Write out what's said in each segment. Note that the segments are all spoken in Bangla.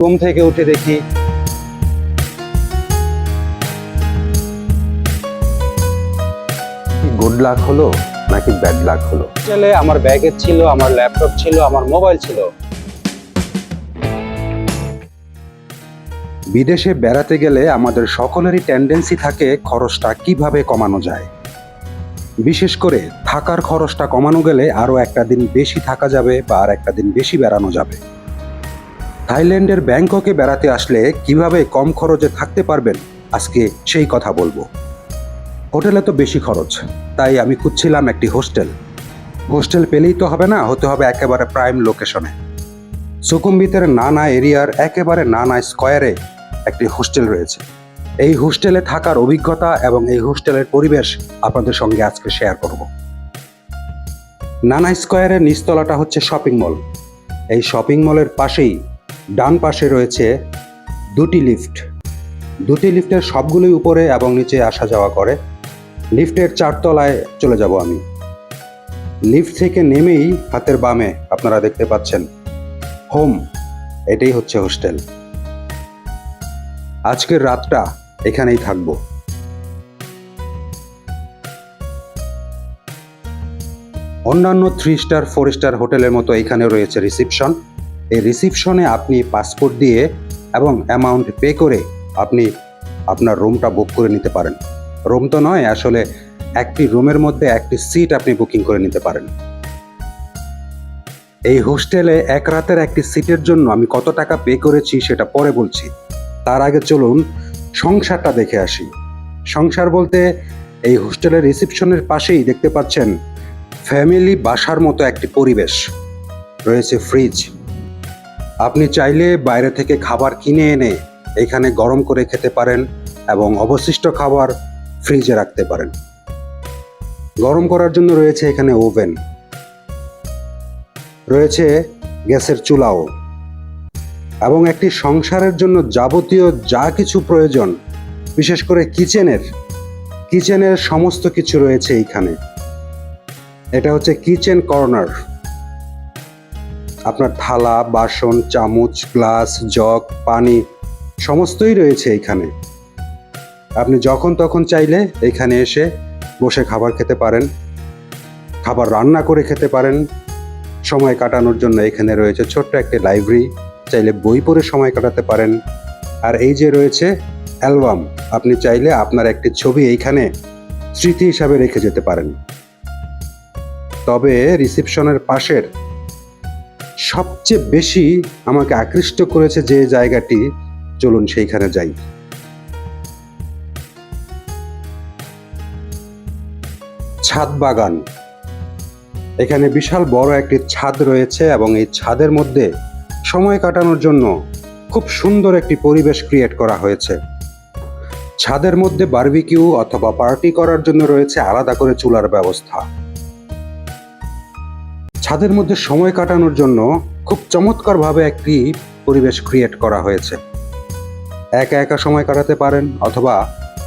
ঘুম থেকে উঠে দেখি গুড লাক হলো নাকি ব্যাড লাক হলো? হোস্টেলে আমার ব্যাগে ছিল আমার ল্যাপটপ ছিল আমার মোবাইল ছিল। বিদেশে বেড়াতে গেলে আমাদের সকলেরই টেন্ডেন্সি থাকে খরচটা কীভাবে কমানো যায়। বিশেষ করে থাকার খরচটা কমানো গেলে আরও একটা দিন বেশি থাকা যাবে বা আর একটা দিন বেশি বেড়ানো যাবে। থাইল্যান্ডের ব্যাংককে বেড়াতে আসলে কীভাবে কম খরচে থাকতে পারবেন, আজকে সেই কথা বলব। হোটেলে তো বেশি খরচ, তাই আমি খুঁজছিলাম একটি হোস্টেল। হোস্টেল পেলেই তো হবে না, হতে হবে একেবারে প্রাইম লোকেশনে। সুকুম্বিতের নানা এরিয়ার একেবারে নানা স্কোয়ারে একটি হোস্টেল রয়েছে। এই হোস্টেলে থাকার অভিজ্ঞতা এবং এই হোস্টেলের পরিবেশ আপনাদের সঙ্গে আজকে শেয়ার করব। নানা স্কোয়ারের নিচতলাটা হচ্ছে শপিং মল। এই শপিং মলের পাশেই ডান পাশে রয়েছে দুটি লিফট। দুটি লিফটের সবগুলোই উপরে এবং নিচে আসা যাওয়া করে। লিফটের চারতলায় চলে যাব আমি। লিফট থেকে নেমেই হাতের বামে আপনারা দেখতে পাচ্ছেন হোম। এটাই হচ্ছে হোস্টেল। আজকের রাতটা এখানেই থাকব। অন্যান্য থ্রি স্টার, ফোর স্টার হোটেলের মতো এখানে রয়েছে রিসিপশন। এই রিসিপশনে আপনি পাসপোর্ট দিয়ে এবং অ্যামাউন্ট পে করে আপনি আপনার রুমটা বুক করে নিতে পারেন। রুম তো নয়, আসলে একটি রুমের মধ্যে একটি সিট আপনি বুকিং করে নিতে পারেন। এই হোস্টেলে এক রাতের একটি সিটের জন্য আমি কত টাকা পে করেছি সেটা পরে বলছি। তার আগে চলুন সংসারটা দেখে আসি। সংসার বলতে এই হোস্টেলের রিসিপশনের পাশেই দেখতে পাচ্ছেন ফ্যামিলি বাসার মতো একটি পরিবেশ। রয়েছে ফ্রিজ আপনি চাইলে বাইরে থেকে খাবার কিনে এনে এখানে গরম করে খেতে পারেন এবং অবশিষ্ট খাবার ফ্রিজে রাখতে পারেন। গরম করার জন্য রয়েছে এখানে ওভেন। রয়েছে গ্যাসের চুলাও। এবং একটি সংসারের জন্য যাবতীয় যা কিছু প্রয়োজন, বিশেষ করে কিচেনের কিচেনের সমস্ত কিছু রয়েছে এইখানে এটা হচ্ছে কিচেন কর্নার। আপনার থালা, বাসন, চামচ, গ্লাস, জগ, পানি, সমস্তই রয়েছে এইখানে আপনি যখন তখন চাইলে এখানে এসে বসে খাবার খেতে পারেন, খাবার রান্না করে খেতে পারেন। সময় কাটানোর জন্য এখানে রয়েছে ছোট্ট একটি লাইব্রেরি, চাইলে বই পড়ে সময় কাটাতে পারেন। আর এই যে রয়েছে অ্যালবাম, আপনি চাইলে আপনার একটি ছবি এইখানে স্মৃতি হিসাবে রেখে যেতে পারেন। তবে রিসেপশনের পাশের সবচেয়ে বেশি আমাকে আকৃষ্ট করেছে যে জায়গাটি, চলুন সেইখানে যাই। ছাদ বাগান। এখানে বিশাল বড় একটি ছাদ রয়েছে এবং এই ছাদের মধ্যে সময় কাটানোর জন্য খুব সুন্দর একটি পরিবেশ ক্রিয়েট করা হয়েছে। ছাদের মধ্যে বার্বিকিউ অথবা পার্টি করার জন্য রয়েছে আলাদা করে চুলার ব্যবস্থা। ছাদের মধ্যে সময় কাটানোর জন্য খুব চমৎকারভাবে একটি পরিবেশ ক্রিয়েট করা হয়েছে। একা একা সময় কাটাতে পারেন অথবা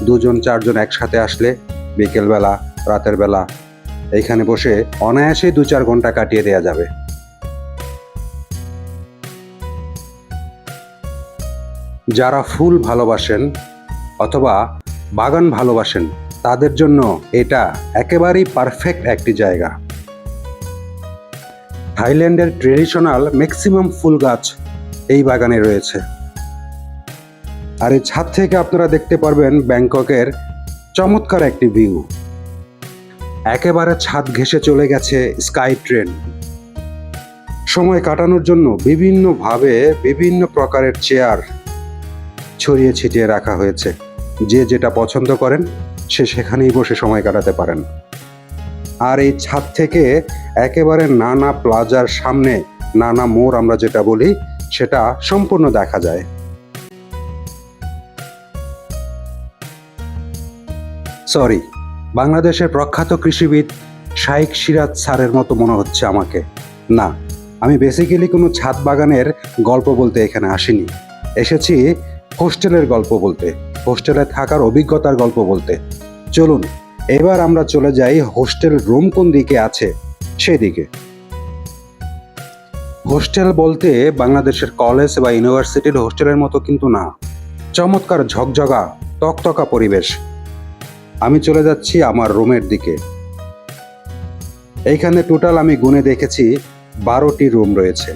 দুজন, চারজন একসাথে আসলে বিকেলবেলা, রাতের বেলা এইখানে বসে অনায়াসে দু চার ঘণ্টা কাটিয়ে দেওয়া যাবে। যারা ফুল ভালোবাসেন অথবা বাগান ভালোবাসেন, তাদের জন্য এটা একেবারেই পারফেক্ট একটি জায়গা। থাইল্যান্ডের ট্রেডিশনাল ম্যাক্সিমাম ফুল গাছ এই বাগানে রয়েছে। আর এই ছাদ থেকে আপনারা দেখতে পারবেন ব্যাংককের চমৎকার একটি ভিউ। একেবারে ছাদ ঘেঁষে চলে গেছে স্কাই ট্রেন। সময় কাটানোর জন্য বিভিন্নভাবে বিভিন্ন প্রকারের চেয়ার ছড়িয়ে ছিটিয়ে রাখা হয়েছে। যে যেটা পছন্দ করেন, সে সেখানেই বসে সময় কাটাতে পারেন। আর এই ছাদ থেকে একেবারে নানা প্লাজার সামনে নানা মোড় আমরা যেটা বলি, সেটা সম্পূর্ণ দেখা যায়। সরি বাংলাদেশের প্রখ্যাত কৃষিবিদ শাইক সিরাজ স্যারের মতো মনে হচ্ছে আমাকে। না, আমি বেসিক্যালি কোনো ছাদ বাগানের গল্প বলতে এখানে আসিনি। এসেছি হোস্টেলের গল্প বলতে হোস্টেলে থাকার অভিজ্ঞতার গল্প বলতে। চলুন এবার আমরা চলে যাই হোস্টেল রুম কোন দিকে আছে? সেদিকে হোস্টেল বলতে বাংলাদেশের কলেজ বা ইউনিভার্সিটির হোস্টেলের মতো কিন্তু না। চমৎকার ঝকঝকা, তকতকা পরিবেশ। আমি চলে যাচ্ছি আমার রুমের দিকে। এইখানে টোটাল আমি গুনে দেখেছি বারোটি রুম রয়েছে।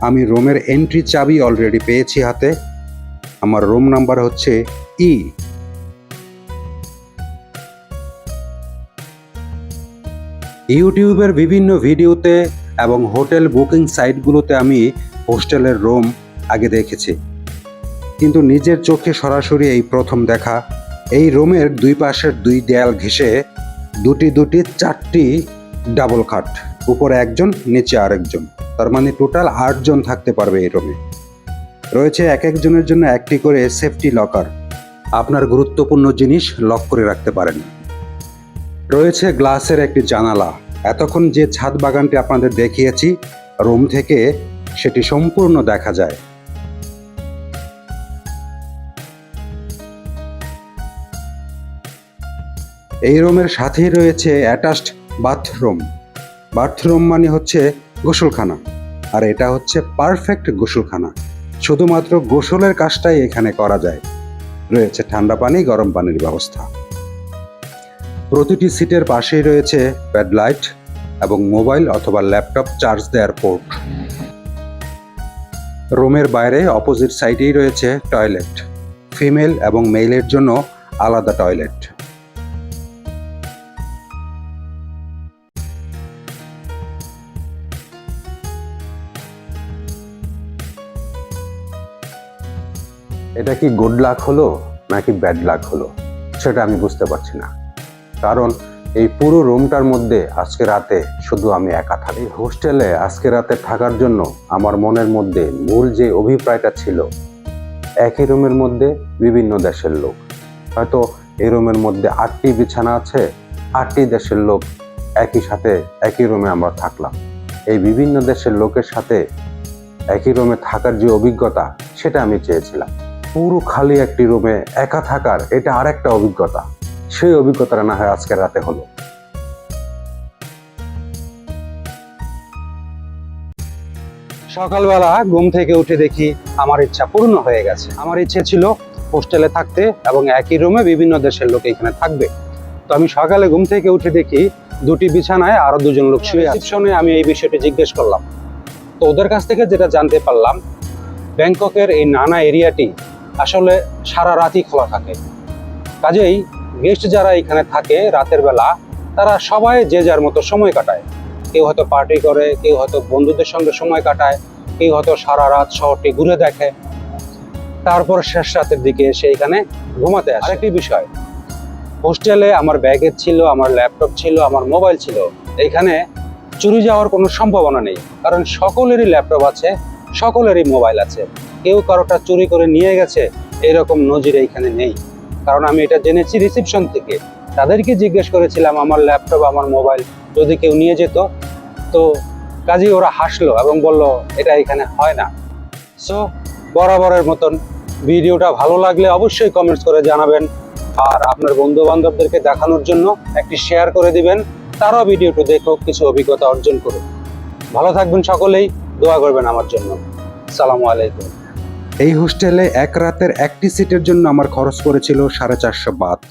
আমি রুমের এন্ট্রি চাবি অলরেডি পেয়েছি হাতে। আমার রুম নাম্বার হচ্ছে ই ইউটিউবের বিভিন্ন ভিডিওতে এবং হোটেল বুকিং সাইটগুলোতে আমি হোস্টেলের রুম আগে দেখেছি। কিন্তু নিজের চোখে সরাসরি এই প্রথম দেখা, এই রুমের দুই পাশের দুই দেয়াল ঘেঁষে দুটি দুটি চারটি ডাবল খাট, উপরে একজন, নিচে আরেকজন। তার মানে টোটাল আটজন থাকতে পারবে এই রুমে। রয়েছে এক একজনের জন্য একটি করে সেফটি লকার। আপনার গুরুত্বপূর্ণ জিনিস লক করে রাখতে পারেন। রয়েছে গ্লাসের একটি জানালা। এতক্ষণ যে ছাদ বাগানটি আপনাদের দেখিয়েছি, রুম থেকে সেটি সম্পূর্ণ দেখা যায়। এই রুমের সাথেই রয়েছে অ্যাটাচড বাথরুম। বাথরুম মানে হচ্ছে গোসলখানা, আর এটা হচ্ছে পারফেক্ট গোসলখানা। শুধুমাত্র গোসলের কাজটাই এখানে করা যায়। রয়েছে ঠান্ডা পানি, গরম পানির ব্যবস্থা। প্রতিটি সিটের পাশেই রয়েছে লাইট এবং মোবাইল অথবা ল্যাপটপ চার্জ দেওয়ার পোর্ট। রুমের বাইরে অপোজিট সাইডেই রয়েছে টয়লেট। ফিমেল এবং মেইলের জন্য আলাদা টয়লেট। এটা কি গুড লাক হলো নাকি ব্যাড লাক হলো? সেটা আমি বুঝতে পারছি না। কারণ এই পুরো রুমটার মধ্যে আজকে রাতে শুধু আমি একা থাকি। হোস্টেলে আজকে রাতে থাকার জন্য আমার মনের মধ্যে মূল যে অভিপ্রায়টা ছিল, একই রুমের মধ্যে বিভিন্ন দেশের লোক। হয়তো এই রুমের মধ্যে আটটি বিছানা আছে, আটটি দেশের লোক একই সাথে একই রুমে আমরা থাকলাম। এই বিভিন্ন দেশের লোকের সাথে একই রুমে থাকার যে অভিজ্ঞতা, সেটা আমি চেয়েছিলাম। পুরো খালি একটি রুমে একা থাকার এটা আরেকটা অভিজ্ঞতা। সেই অভিজ্ঞতাটা না হয় আজকের রাতে হলো। সকালবেলা ঘুম থেকে উঠে দেখি আমার ইচ্ছা পূর্ণ হয়ে গেছে। আমার ইচ্ছে ছিল হোস্টেলে থাকতে এবং একই রুমে বিভিন্ন দেশের লোক এখানে থাকবে। তো আমি সকালে ঘুম থেকে উঠে দেখি দুটি বিছানায় আরও দুজন লোক শুয়ে রিসেপশনে আমি এই বিষয়টি জিজ্ঞেস করলাম। তো ওদের কাছ থেকে যেটা জানতে পারলাম, ব্যাংককের এই নানা এরিয়াটি আসলে সারা রাতই খোলা থাকে। কাজেই গেস্ট যারা এখানে থাকে রাতের বেলা, তারা সবাই যে যার মতো সময় কাটায়। কেউ হয়তো পার্টি করে, কেউ হয়তো বন্ধুদের সঙ্গে সময় কাটায়, কেউ হয়তো সারা রাত শহরটি ঘুরে দেখে। তারপর শেষ রাতের দিকে এসে এখানে ঘুমাতে আসে। আরেকটি বিষয়, হোস্টেলে আমার ব্যাগের ছিল, আমার ল্যাপটপ ছিল, আমার মোবাইল ছিল। এখানে চুরি যাওয়ার কোনো সম্ভাবনা নেই, কারণ সকলেরই ল্যাপটপ আছে, সকলেরই মোবাইল আছে। কেউ কারোটা চুরি করে নিয়ে গেছে, এরকম নজির এইখানে নেই। কারণ আমি এটা জেনেছি রিসেপশন থেকে। তাদেরকে জিজ্ঞেস করেছিলাম, আমার ল্যাপটপ আমার মোবাইল যদি কেউ নিয়ে যেত? তো কাজেই ওরা হাসলো এবং বলল, এটা এখানে হয় না। সো বরাবরের মতন ভিডিওটা ভালো লাগলে অবশ্যই কমেন্টস করে জানাবেন। আর আপনার বন্ধু বান্ধবদেরকে দেখানোর জন্য একটি শেয়ার করে দিবেন। তারাও ভিডিওটি দেখো কিছু অভিজ্ঞতা অর্জন করুক। ভালো থাকবেন সকলেই, দোয়া করবেন আমার জন্য। সালামু আলাইকুম। এই হোস্টেলে এক রাতের একটি সিটের জন্য আমার খরচ পড়েছিল সাড়ে চারশো বাত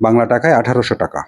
বাংলা টাকায় আঠারোশো টাকা।